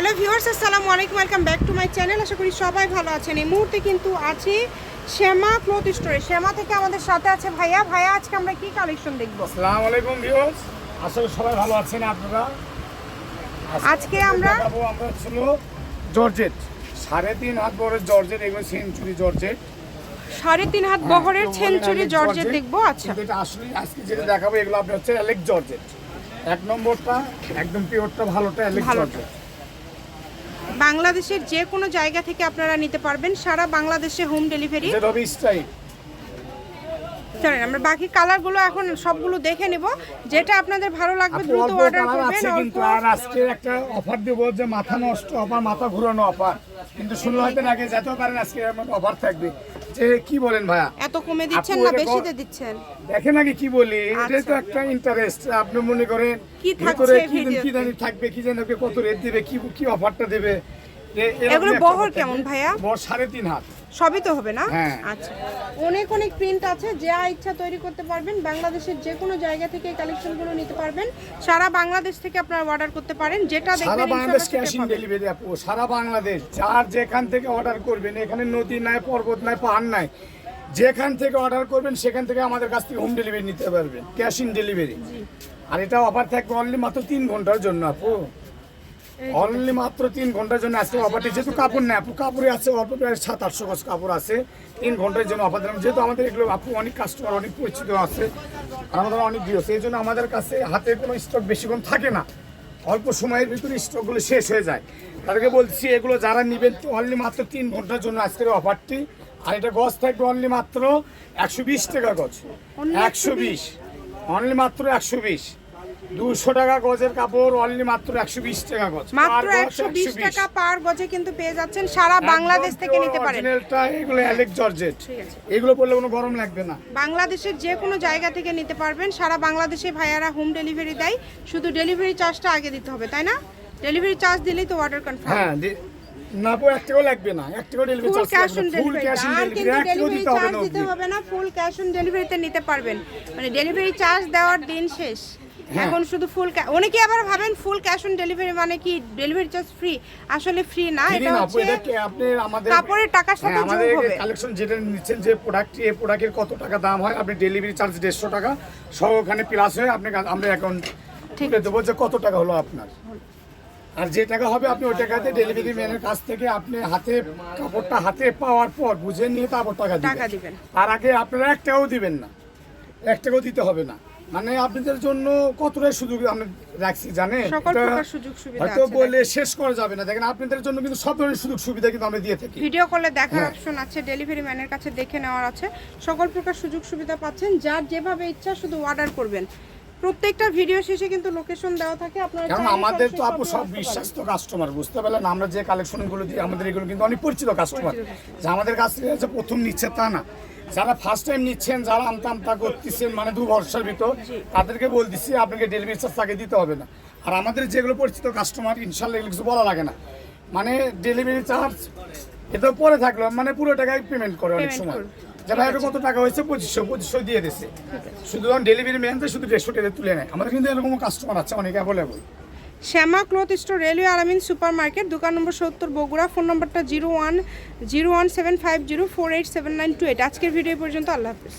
Hello viewers আসসালামু আলাইকুম welcome back to my channel. আশা করি সবাই ভালো আছেন। এই মুহূর্তে কিন্তু আছি শ্যামা ক্লথ স্টোরে। শ্যামা থেকে আমাদের সাথে আছে ভাইয়া। ভাইয়া আজকে আমরা কি কালেকশন দেখব? আসসালামু আলাইকুম ভিউয়ার্স। আসলে সবাই ভালো আছেন আপনারা? আজকে আমরা- দেখাবো আমরা ছিল জর্জেট। সাড়ে তিন হাত বড় জর্জেট এগুলো সেঞ্চুরি জর্জেট। সাড়ে তিন হাত বহরের সেঞ্চুরি জর্জেট দেখব? আচ্ছা। এটা আসলে আজকে যেটা দেখাবো এগুলো আপনি হচ্ছে অ্যালেক্স জর্জেট। এক নম্বরটা একদম পিওরটা ভালোটা অ্যালেক্স ভালোটা। জর্জেট। বাংলাদেশের যে কোনো জায়গা থেকে আপনারা নিতে পারবেন সারা বাংলাদেশে হোম ডেলিভারি চলেন আমরা বাকি কালারগুলো এখন সবগুলো দেখে নেব। যেটা আপনাদের ভালো লাগবে দ্রুত অর্ডার করবেন কিন্তু আর আজকে একটা অফার দেব যে মাথা নষ্ট অফার মাথা ঘুরানো অফার কিন্তু শুনলে হয়তো আগে যেতেও পারেন আজকে অফার থাকবে। যে কি বলেন ভাইয়া? এত কমে দিচ্ছেন না বেশিতে দিচ্ছেন। দেখেন আগে কি বলি এটা তো আচ্ছা। একটা ইন্টারেস্ট আপনি মনে করেন কি থাকছে কি কি জানি থাকবে কি জানি কত রেট দিবে কি কি অফারটা দেবে। এগুলো বহর কেমন ভাইয়া? বহর সাড়ে তিন হাত। সবই তো হবে না? হ্যাঁ। আচ্ছা। অনেক অনেক প্রিন্ট আছে যা ইচ্ছা তৈরি করতে পারবেন। বাংলাদেশের যে কোনো জায়গা থেকে কালেকশনগুলো নিতে পারবেন। সারা বাংলাদেশ থেকে আপনারা অর্ডার করতে পারেন। যেটা সারা বাংলাদেশ ক্যাশ ইন ডেলিভারি আপু সারা বাংলাদেশ। যার যেখান থেকে অর্ডার করবেন এখানে নদী নাই পর্বত নাই পাহাড় নাই যেখান থেকে অর্ডার করবেন সেখান থেকে আমাদের কাছ থেকে হোম ডেলিভারি নিতে পারবেন। ক্যাশ ইন ডেলিভারি আর এটা অফার থাকবে অনলি মাত্র তিন ঘণ্টার জন্য আপু। অনলি মাত্র তিন ঘণ্টার জন্য আজকে অফারটি যেহেতু কাপড় নেই আপু কাপড়ে আছে অল্প প্রায় সাত আটশো গজ কাপড় আছে। তিন ঘণ্টার জন্য অফার দিলাম যেহেতু আমাদের এগুলো আপু অনেক কাস্টমার অনেক পরিচিত আছে আমাদের অনেক প্রিয় সেই জন্য আমাদের কাছে হাতে কোনো স্টক বেশিক্ষণ থাকে না। অল্প সময়ের ভিতরে স্টকগুলো শেষ হয়ে যায়। তাদেরকে বলছি এগুলো যারা নেবেন অনলি মাত্র তিন ঘণ্টার জন্য আজকের অফারটি আর এটা গজ থাকবে অনলি মাত্র একশো বিশ টাকা গজ। একশো বিশ। অনলি মাত্র একশো বিশ। দুশো টাকা গজের কাপড় অনলি মাত্র একশো বিশ টাকা গজ। মাত্র একশো বিশ 120 টাকা পার গজে কিন্তু পেয়ে যাচ্ছেন সারা বাংলাদেশ থেকে নিতে পারেন। এগুলো অ্যালেক্স জর্জেট এগুলো পরলে কোনো গরম লাগবে না। বাংলাদেশের যে কোনো জায়গা থেকে নিতে পারবেন সারা বাংলাদেশে ভাইয়ারা হোম ডেলিভারি দেয়। শুধু ডেলিভারি চার্জটা আগে দিতে হবে তাই না? ডেলিভারি চার্জ দিলেই তো অর্ডার কনফার্ম হ্যাঁ না পো এক টাকাও লাগবে না। এক টাকাও delivery charge cash on delivery cash on আর কিন্তু ডেলিভারি চার্জ দিতে হবে না ফুল ক্যাশ অন ডেলিভারিতে নিতে পারবেন। মানে ডেলিভারি চার্জ দেওয়ার দিন শেষ। এখন শুধু ফুল অনেকে আবার ভাবেন ফুল ক্যাশ অন ডেলিভারি মানে কি ডেলিভারি চার্জ ফ্রি আসলে ফ্রি না এটা হচ্ছে আপনি আমাদের কাপড়ের টাকার সাথে হ্যাঁ, আমাদের যোগ হবে। কালেকশন যেটা নিচ্ছেন যে প্রোডাক্ট এই প্রোডাক্টের কত টাকা দাম হয় আপনি ডেলিভারি চার্জ দেড়শো টাকা সহ ওখানে প্লাস হয়ে আপনি আমরা এখন ঠিক দেবো যে কত টাকা হলো আপনার। আর যে টাকা হবে আপনি ওই টাকাতে ডেলিভারি ম্যানের কাছ থেকে আপনি হাতে কাপড়টা হাতে পাওয়ার পর বুঝে নিয়ে তারপর টাকা টাকা দিবেন। তার আগে আপনারা এক টাকাও দিবেন না। এক টাকাও দিতে হবে না। মানে আপনাদের জন্য কতটাই সুযোগ আমরা রাখছি জানেন? সকল প্রকার সুযোগ সুবিধা হয়তো বলে শেষ করা যাবে না। দেখেন আপনাদের জন্য কিন্তু সব ধরনের সুযোগ সুবিধা কিন্তু আমরা দিয়ে থাকি। ভিডিও কলে দেখার হ্যাঁ। অপশন আছে ডেলিভারি ম্যানের কাছে দেখে নেওয়ার আছে। সকল প্রকার সুযোগ সুবিধা পাচ্ছেন। যার যেভাবে ইচ্ছা শুধু অর্ডার করবেন। প্রত্যেকটা ভিডিও শেষে কিন্তু লোকেশন দেওয়া থাকে আপনারা কারণ আমাদের তো আপু সব বিশ্বাস্ত কাস্টমার বুঝতে পারলেন? আমরা যে কালেকশনগুলো দিই আমাদের এগুলো কিন্তু অনেক পরিচিত কাস্টমার যে আমাদের কাছ থেকে যে প্রথম নিচ্ছে তা না। যারা ফার্স্ট টাইম নিচ্ছেন যারা আমতা আমতা করতেছেন মানে দু বর্ষের ভিতর তাদেরকে বল বলতেছি আপনাকে ডেলিভারি চার্জ তাকে দিতে হবে না। আর আমাদের যেগুলো পরিচিত কাস্টমার ইনশাল্লাহ এগুলো কিছু বলা লাগে না। মানে ডেলিভারি চার্জ এটা পরে থাকল মানে পুরো টাকায় পেমেন্ট করে অনেক সময়। যারা এরকম কত টাকা হয়েছে? পঁচিশশো পঁচিশশো দিয়ে দিচ্ছে শুধু ডেলিভারি ম্যান শুধু দেড়শো টাকা তুলে নেয়। আমাদের কিন্তু এরকম কাস্টমার আছে, অনেক available Shyama cloth store, railway Alamin super market দোকান নম্বর সত্তর, বগুড়া। ফোন নম্বরটা zero one zero one seven five zero, four eight seven nine two eight. আজকের ভিডিও পর্যন্ত, আল্লাহ হাফিজ।